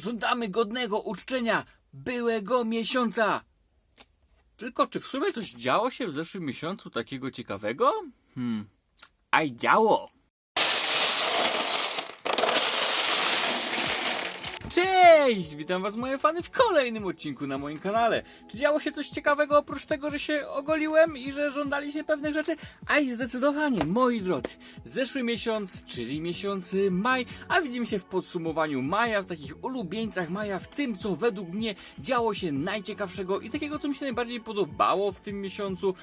żądamy godnego uczczenia byłego miesiąca. Tylko czy w sumie coś działo się w zeszłym miesiącu takiego ciekawego? Hmm. Aj działo. Cześć! Witam was moje fany w kolejnym odcinku na moim kanale. Czy działo się coś ciekawego oprócz tego, że się ogoliłem i że żądaliście pewnych rzeczy? Aj, zdecydowanie, moi drodzy. Zeszły miesiąc, czyli miesiąc maj, a widzimy się w podsumowaniu maja, w takich ulubieńcach maja, w tym co według mnie działo się najciekawszego i takiego co mi się najbardziej podobało w tym miesiącu.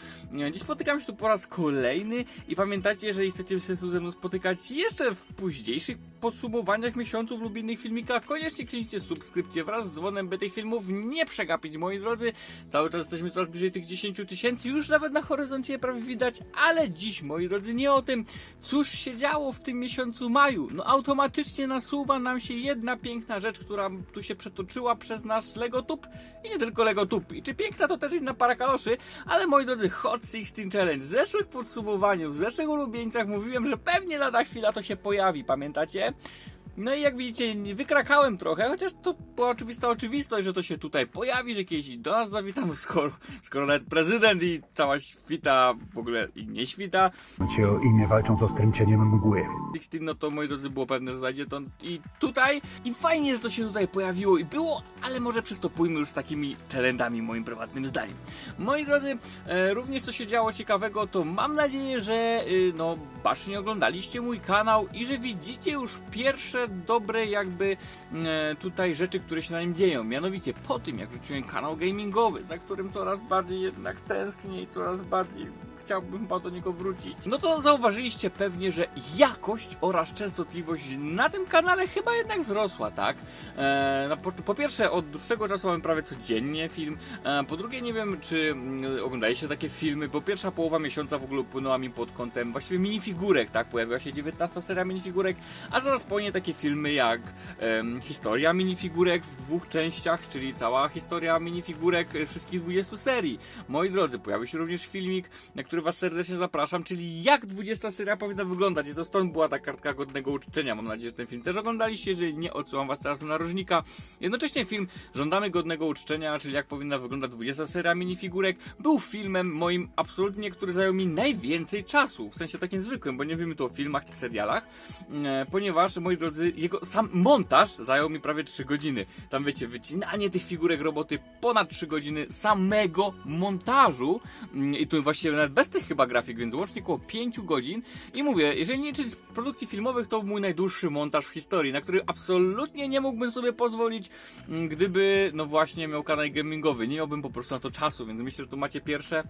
Dziś spotykam się tu po raz kolejny i pamiętajcie, jeżeli chcecie się ze mną spotykać jeszcze w późniejszych podsumowaniach miesiąców lub innych filmikach, koniecznie kliknijcie subskrypcję wraz z dzwonem, by tych filmów nie przegapić, moi drodzy. Cały czas jesteśmy coraz bliżej tych 10 tysięcy, już nawet na horyzoncie je prawie widać, ale dziś, moi drodzy, nie o tym, cóż się działo w tym miesiącu maju. No automatycznie nasuwa nam się jedna piękna rzecz, która tu się przetoczyła przez nasz Legotub i nie tylko Legotub. I czy piękna to też inna para kaloszy, ale moi drodzy, Hot 16 Challenge. W zeszłych podsumowaniach, w zeszłych ulubieńcach mówiłem, że pewnie lada chwila to się pojawi, pamiętacie? No i jak widzicie, nie wykrakałem trochę, chociaż to była oczywista oczywistość, że to się tutaj pojawi, że kiedyś do nas zawitam, skoro, skoro nawet prezydent i cała świta w ogóle i nie świta, cię o imię walcząc z ostrym cieniem mgły. 16, no to moi drodzy było pewne, że zajdzie to i tutaj. I fajnie, że to się tutaj pojawiło i było, ale może przystopujmy już z takimi challenge'ami moim prywatnym zdaniem. Moi drodzy, e, również co się działo ciekawego, to mam nadzieję, że y, no bacznie oglądaliście mój kanał i że widzicie już pierwsze dobre jakby e, tutaj rzeczy, które się na nim dzieją. Mianowicie po tym, jak wrzuciłem kanał gamingowy, za którym coraz bardziej jednak tęsknię i coraz bardziej chciałbym do niego wrócić. No to zauważyliście pewnie, że jakość oraz częstotliwość na tym kanale chyba jednak wzrosła, tak? Eee, no po, po pierwsze, od dłuższego czasu mamy prawie codziennie film. E, po drugie, nie wiem, czy mm, oglądaliście takie filmy, bo pierwsza połowa miesiąca w ogóle upłynęła mi pod kątem właściwie minifigurek, tak? Pojawiła się 19 seria minifigurek, a zaraz po niej takie filmy jak em, historia minifigurek w dwóch częściach, czyli cała historia minifigurek e, wszystkich 20 serii. Moi drodzy, pojawił się również filmik, na który was serdecznie zapraszam, czyli jak 20 seria powinna wyglądać. I to stąd była ta kartka godnego uczczenia. Mam nadzieję, że ten film też oglądaliście. Jeżeli nie, odsyłam was teraz do narożnika. Jednocześnie film Żądamy godnego uczczenia, czyli jak powinna wyglądać 20 seria minifigurek, był filmem moim absolutnie, który zajął mi najwięcej czasu. W sensie takim zwykłym, bo nie wiemy tu o filmach czy serialach, e, ponieważ, moi drodzy, jego sam montaż zajął mi prawie 3 godziny. Tam wiecie, wycinanie tych figurek roboty ponad 3 godziny samego montażu Mm, i tu właściwie nawet bez tych chyba grafik, więc łącznie około 5 godzin. I mówię, jeżeli nie liczyć produkcji filmowych, to mój najdłuższy montaż w historii, na który absolutnie nie mógłbym sobie pozwolić, mm, gdyby no właśnie miał kanał gamingowy, nie miałbym po prostu na to czasu, więc myślę, że tu macie pierwsze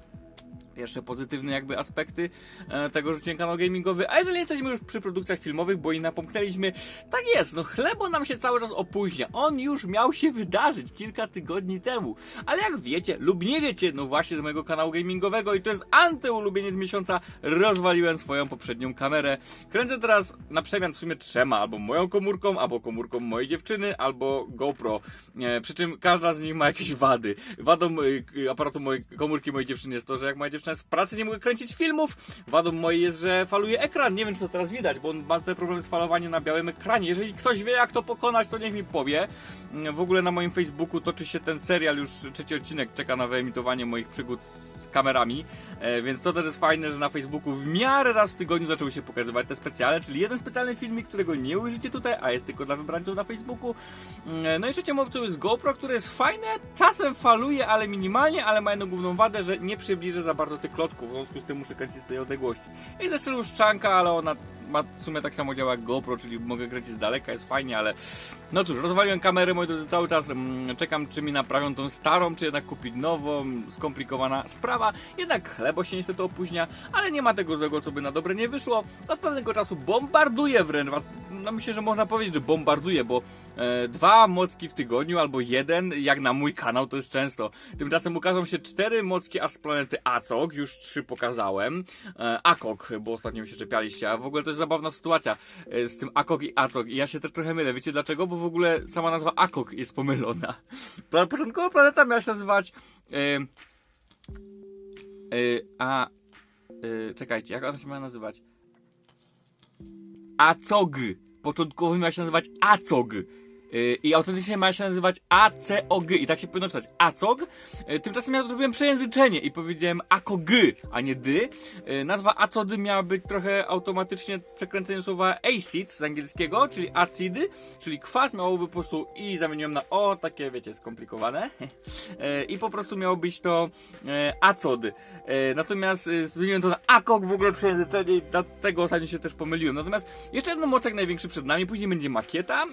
pierwsze pozytywne jakby aspekty e, tego, że kanał gamingowy, a jeżeli jesteśmy już przy produkcjach filmowych, bo i napomknęliśmy, tak jest, no chlebo nam się cały czas opóźnia, on już miał się wydarzyć kilka tygodni temu, ale jak wiecie lub nie wiecie, no właśnie do mojego kanału gamingowego i to jest antyulubieniec miesiąca, rozwaliłem swoją poprzednią kamerę, kręcę teraz na przemian w sumie trzema, albo moją komórką, albo komórką mojej dziewczyny, albo GoPro, e, przy czym każda z nich ma jakieś wady, wadą e, aparatu mojej komórki mojej dziewczyny jest to, że jak moja dziewczyna jest w pracy, nie mogę kręcić filmów. Wadą mojej jest, że faluje ekran. Nie wiem, czy to teraz widać, bo on ma te problemy z falowaniem na białym ekranie. Jeżeli ktoś wie, jak to pokonać, to niech mi powie. W ogóle na moim Facebooku toczy się ten serial, już trzeci odcinek czeka na wyemitowanie moich przygód z kamerami. E, więc to też jest fajne, że na Facebooku w miarę raz w tygodniu zaczęły się pokazywać te specjale, czyli jeden specjalny filmik, którego nie ujrzycie tutaj, a jest tylko dla wybrańców na Facebooku. Mm, No i trzecią opcją jest GoPro, które jest fajne, czasem faluje, ale minimalnie, ale ma jedną główną wadę, że nie przybliży za bardzo tych klocków, w związku z tym muszę kręcić z tej odległości. Jest jeszcze luszczanka, ale ona ma w sumie tak samo działa jak GoPro, czyli mogę kręcić z daleka, jest fajnie, ale no cóż, rozwaliłem kamerę, moi drodzy, cały czas mm, czekam, czy mi naprawią tą starą, czy jednak kupić nową, skomplikowana sprawa, jednak chlebo się niestety opóźnia, ale nie ma tego złego, co by na dobre nie wyszło, od pewnego czasu bombarduję wręcz was, no myślę, że można powiedzieć, że bombarduję, bo e, dwa mocki w tygodniu, albo jeden, jak na mój kanał, to jest często. Tymczasem ukażą się cztery mocki aż z planety Acog, już trzy pokazałem. E, bo ostatnio mi się czepialiście, a w ogóle to jest zabawna sytuacja e, z tym Akok i Acog. I ja się też trochę mylę, wiecie dlaczego? Bo w ogóle sama nazwa Akok jest pomylona. Początkowo planeta miała się nazywać... E, e, a... E, czekajcie, jak ona się miała nazywać? Acog. Początkowo miała się nazywać Acog. Yy, I autentycznie ma się nazywać ACOG i tak się powinno czytać. ACOG. Yy, Tymczasem ja zrobiłem przejęzyczenie i powiedziałem ACOG, a nie dy. Nazwa ACOD miała być trochę automatycznie przekręceniem słowa acid z angielskiego, czyli acidy, czyli kwas miałoby po prostu i zamieniłem na o, takie wiecie, skomplikowane. Yy, I po prostu miało być to ACOD. Natomiast zmieniłem to na ACOG w ogóle przejęzyczenie i dlatego ostatnio się też pomyliłem. Natomiast jeszcze jeden mocek największy przed nami, później będzie makieta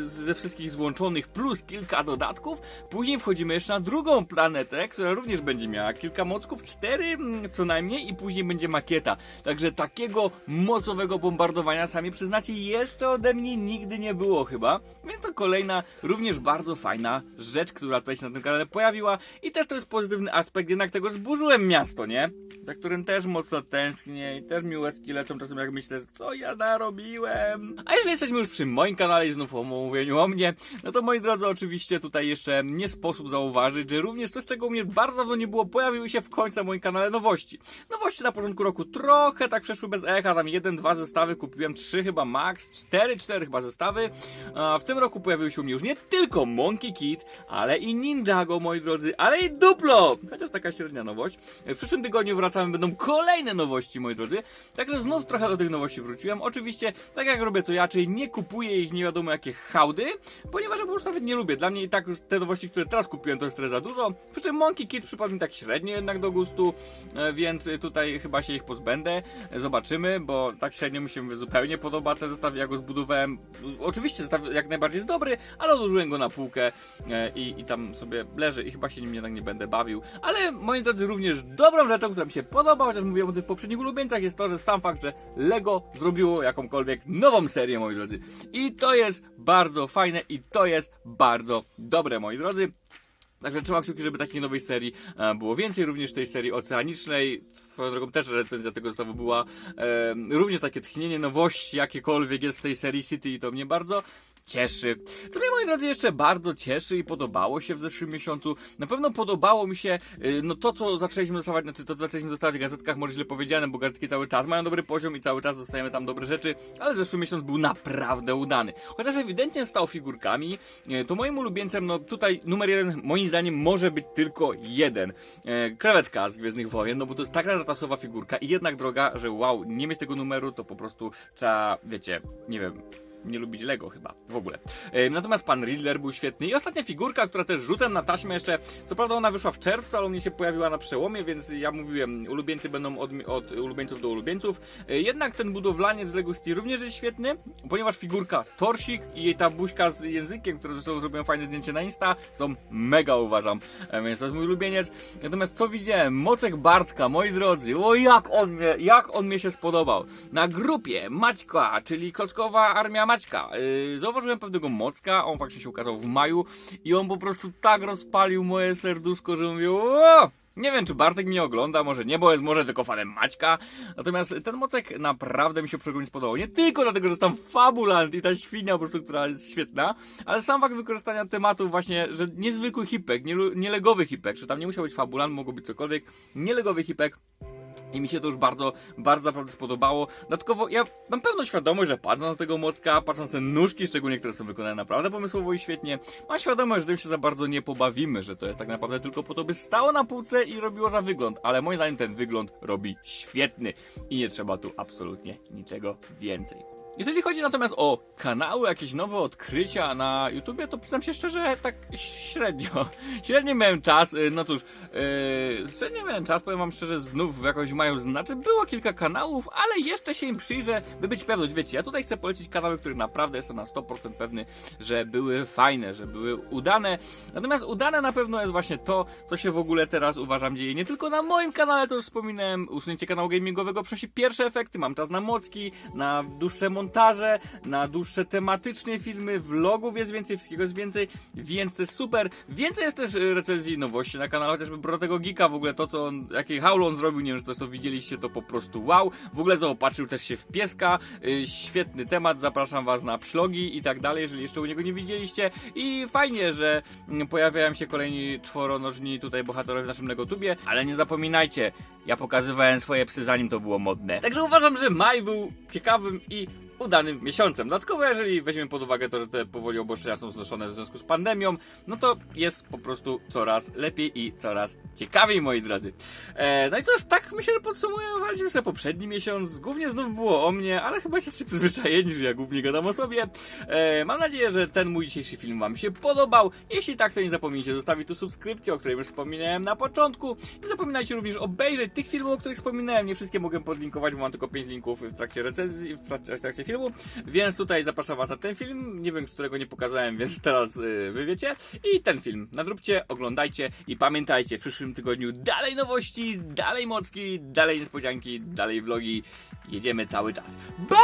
ze wszystkich złączonych plus kilka dodatków. Później wchodzimy jeszcze na drugą planetę, która również będzie miała kilka mocków, cztery mm, co najmniej i później będzie makieta. Także takiego mocowego bombardowania sami przyznacie jeszcze ode mnie nigdy nie było chyba. Więc to kolejna również bardzo fajna rzecz, która tutaj się na tym kanale pojawiła i też to jest pozytywny aspekt, jednak tego zburzyłem miasto, nie? Za którym też mocno tęsknię i też mi łezki leczą czasem jak myślę, co ja narobiłem. A jeżeli jesteśmy już przy moim kanale i znów o mówieniu o mnie, no to moi drodzy, oczywiście tutaj jeszcze nie sposób zauważyć, że również coś, czego u mnie bardzo dawno nie było, pojawiły się w końcu na moim kanale nowości. Nowości na początku roku trochę tak przeszły bez echa, tam jeden, dwa zestawy kupiłem, trzy chyba max, cztery, cztery chyba zestawy. A w tym roku pojawiły się u mnie już nie tylko Monkey Kid, ale i Ninjago, moi drodzy, ale i Duplo! Chociaż taka średnia nowość. W przyszłym tygodniu wracamy, będą kolejne nowości, moi drodzy. Także znów trochę do tych nowości wróciłem. Oczywiście, tak jak robię to ja, czyli nie kupuję ich nie wiadomo jakie hałdy, ponieważ ja po prostu nawet nie lubię. Dla mnie i tak już te nowości, które teraz kupiłem, to jest trochę za dużo. Przy czym Monkey Kid przypadł mi tak średnio jednak do gustu, e, więc tutaj chyba się ich pozbędę. Zobaczymy, bo tak średnio mi się zupełnie podoba ten zestaw, ja go zbudowałem. Oczywiście zestaw jak najbardziej jest dobry, ale odłożyłem go na półkę e, i, i tam sobie leży i chyba się nim jednak nie będę bawił. Ale moi drodzy, również dobrą rzeczą, która mi się podoba, chociaż mówiłem o tym w poprzednich ulubieńcach, jest to, że sam fakt, że Lego zrobiło jakąkolwiek nową serię, moi drodzy. I to jest bardzo fajne i to jest bardzo dobre, moi drodzy. Także trzymam kciuki, żeby takiej nowej serii e, było więcej, również tej serii oceanicznej. Swoją drogą też recenzja tego zestawu była e, również takie tchnienie nowości, jakiekolwiek jest w tej serii City i to mnie bardzo cieszy. Co mnie, moi drodzy, jeszcze bardzo cieszy i podobało się w zeszłym miesiącu. Na pewno podobało mi się, y, no to co zaczęliśmy dostawać, znaczy to co zaczęliśmy dostawać w gazetkach, może źle powiedziane, bo gazetki cały czas mają dobry poziom i cały czas dostajemy tam dobre rzeczy, ale zeszły miesiąc był naprawdę udany. Chociaż ewidentnie stał figurkami, y, to moim ulubieńcem, no tutaj numer jeden, moim zdaniem, może być tylko jeden. E, krewetka z Gwiezdnych Wojen, no bo to jest taka ratasowa figurka i jednak droga, że wow, nie mieć tego numeru, to po prostu trzeba, wiecie, nie wiem, nie lubić Lego chyba, w ogóle. E, natomiast pan Riddler był świetny i ostatnia figurka, która też rzutem na taśmę jeszcze, co prawda ona wyszła w czerwcu, ale u mnie się pojawiła na przełomie, więc ja mówiłem, ulubieńcy będą od, od ulubieńców do ulubieńców. E, jednak ten budowlaniec z Lego City również jest świetny, ponieważ figurka Torsik i jej ta buźka z językiem, które zresztą zrobiłem fajne zdjęcie na Insta, są mega uważam, e, więc to jest mój ulubieniec. Natomiast co widziałem? Mocek Bartka, moi drodzy, o jak on mnie, jak on mnie się spodobał. Na grupie Maćka, czyli Klockowa Armia Maćka, yy, zauważyłem pewnego Mocka, on faktycznie się ukazał w maju i on po prostu tak rozpalił moje serduszko, że mówię, o! Nie wiem, czy Bartek mnie ogląda, może nie, bo jest może tylko fanem Maćka. Natomiast ten mocek naprawdę mi się przegromnie spodobał. Nie tylko dlatego, że jest tam fabulant i ta świnia po prostu, która jest świetna, ale sam fakt wykorzystania tematu właśnie, że niezwykły hipek, nie, nielegowy hipek, że tam nie musiał być fabulant, mogło być cokolwiek, nielegowy hipek. I mi się to już bardzo, bardzo naprawdę spodobało. Dodatkowo ja mam pełną świadomość, że patrząc na tego mocka, patrząc na te nóżki, szczególnie które są wykonane naprawdę pomysłowo i świetnie, mam świadomość, że tym się za bardzo nie pobawimy, że to jest tak naprawdę tylko po to, by stało na półce i robiło za wygląd. Ale moim zdaniem ten wygląd robi świetny i nie trzeba tu absolutnie niczego więcej. Jeżeli chodzi natomiast o kanały, jakieś nowe odkrycia na YouTubie, to przyznam się szczerze, tak średnio. Średnio miałem czas, y, no cóż, yy, średnio miałem czas, powiem wam szczerze, znów jakoś mają znaczy. Było kilka kanałów, ale jeszcze się im przyjrzę, by być pewność. Wiecie, ja tutaj chcę polecić kanały, których naprawdę jestem na 100% pewny, że były fajne, że były udane. Natomiast udane na pewno jest właśnie to, co się w ogóle teraz uważam dzieje. Nie tylko na moim kanale, to już wspominałem, usunięcie kanału gamingowego przynosi pierwsze efekty, mam czas na mocki, na dłuższe montaże, na dłuższe tematycznie filmy, vlogów jest więcej, wszystkiego jest więcej, więc to jest super. Więcej jest też y, recenzji nowości na kanale, chociażby pro tego Geeka w ogóle to, co on, jakie haul on zrobił, nie wiem, czy to, to widzieliście, to po prostu wow. W ogóle zaopatrzył też się w pieska, y, świetny temat, zapraszam was na pszlogi i tak dalej, jeżeli jeszcze u niego nie widzieliście i fajnie, że mm, pojawiają się kolejni czworonożni tutaj bohaterowie w naszym Legotubie, ale nie zapominajcie, ja pokazywałem swoje psy zanim to było modne. Także uważam, że maj był ciekawym i udanym miesiącem. Dodatkowo, jeżeli weźmiemy pod uwagę to, że te powoli obostrzenia są znoszone w związku z pandemią, no to jest po prostu coraz lepiej i coraz ciekawiej, moi drodzy. E, no i cóż, tak myślę, że podsumowaliśmy sobie poprzedni miesiąc. Głównie znów było o mnie, ale chyba jesteście przyzwyczajeni, że ja głównie gadam o sobie. E, mam nadzieję, że ten mój dzisiejszy film Wam się podobał. Jeśli tak, to nie zapomnijcie zostawić tu subskrypcję, o której już wspominałem na początku. Nie zapominajcie również obejrzeć tych filmów, o których wspominałem. Nie wszystkie mogę podlinkować, bo mam tylko 5 linków w trakcie recenzji, w trakcie, w trakcie filmu. Więc tutaj zapraszam Was na ten film. Nie wiem, którego nie pokazałem, więc teraz yy, wy wiecie. I ten film nadróbcie, oglądajcie i pamiętajcie, w przyszłym tygodniu dalej nowości, dalej mocki, dalej niespodzianki, dalej vlogi. Jedziemy cały czas. Bye!